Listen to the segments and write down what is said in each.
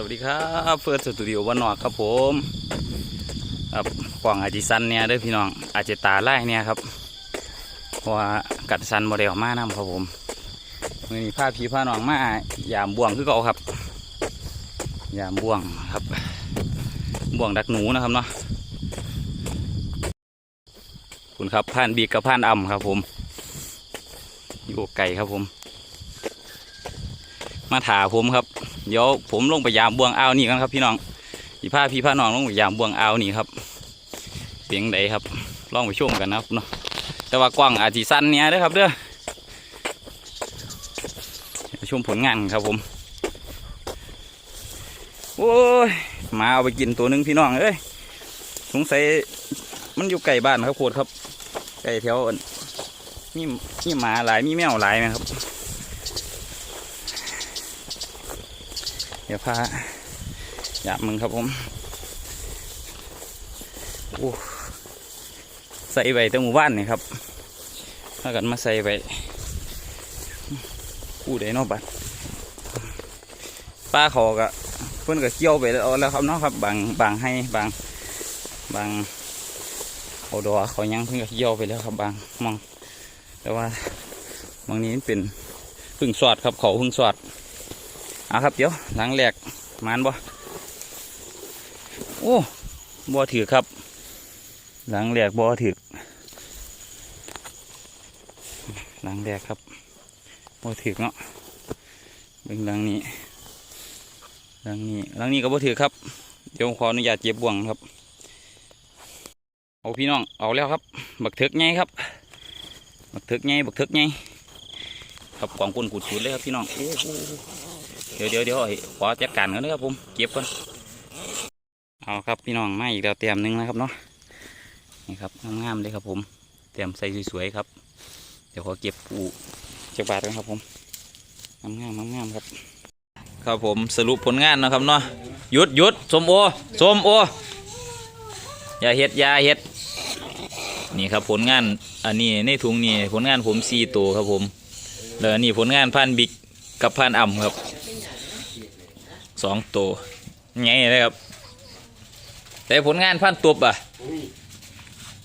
สวัสดีครับเฟิร์สสตูดิโอวันนอกครับผมครับกว่างอาจิสันเนี่ยเด้อพี่น้องอาจจะตาไล่เนี่ยครับเพราะว่ากัดสันโมเดลมานํครับผมมีผ้าพีผ้าหนองมายามบ่วงคือเก่าครับยามบ่วงครับบ่วงดักหนูนะครับเนาะคุณครับผ่านบีกกับผ่านอ่ำครับผมอยู่ไก่ครับผม มาถาผมครับ เดี๋ยวผมลงไปยามบวงอ่าวนี่กันครับ พี่น้องพี่ผ้าพี่ผ้าน้องลงไปยามบวงอ่าวนี่ครับเสียงใดครับลองไปชมกันนะครับเนาะแต่ว่ากว้างอาจจะสั้นเนี่ยเด้อครับเด้อชมผลงานครับผมโอ้ยมาเอาไปกินตัวหนึงพี่น้องเอ้ยสงสัยมันอยู่ไก่บ้านครับโคตรครับไก่แถวอั่นมีมีหมาหลายมีแมวหลายไหมครับ เดี๋ยวพาหยาบมึงครับผมโอ้ใส่ใบตั้งหมู่บ้านนี่ครับถ้ากันมาใส่ใบกู้ได้นอกบัดป้าเขากะเพิ่อนก็เกี่ยวไปแล้วแล้วครับเนาะครับบางบางให้บางบางเขาดอเขายังเพิ่นก็เกี่ยวไปแล้วครับบางมอง แต่ว่าบางนี้เป็นพึ่งสอดครับเขาพึ่งสอด อะครับเดี๋ยวหลังแหลกมานบ่โอ้บ่ถือครับ หลังแหลกบ่ถือหลังแหลกครับบ่ถือเนาะเบิ่งหลังนี้หลังนี้หลังนี้ก็บ่ถือครับ เดี๋ยวผมขออนุญาตเจ็บบ่วงครับเอาพี่น้องเอาแล้วครับ บักเถิกไงครับ บักเถิกไงบักเถิกไงครับกองกุนกุดขุดเลยครับพี่น้องโอ้โห ดี๋ยวเดี๋ยวเดี๋ยวไอ้ขอจัดการกันนะครับผมเก็บก่อนเอาครับพี่น้องมาอีกแล้วเตรียมหนึงนะครับเนาะนี่ครับงามๆเลยครับผมเตรียมใส่สวยๆครับ เดี๋ยวขอเก็บปูเก็บบาทกันครับผมงามๆงามๆครับ ครับผมสรุปผลงานนะครับเนาะหยุดหยุดสมโอสมโออย่าเฮ็ดอย่าเฮ็ดนี่ครับผลงานอันนี้ในถุงนี่ผลงานผมสี่ตัวครับผมแล้วนนี่ผลงานพันบิ๊กกับพันอ่ำครับ สองตัวไงเลยครับ แต่ผลงานพันตุบอะ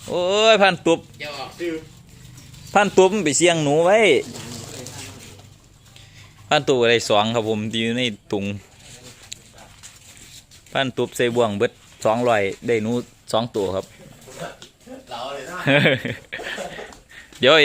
โอ้ยพันตุบพันตุบมันไปเสียงหนูไว้พันตุบอะไรสองครับผมที่อยู่ในตุงพันตุบใส่บ่วงเบิดสองรอยได้หนูสองตัวครับเดี๋ยว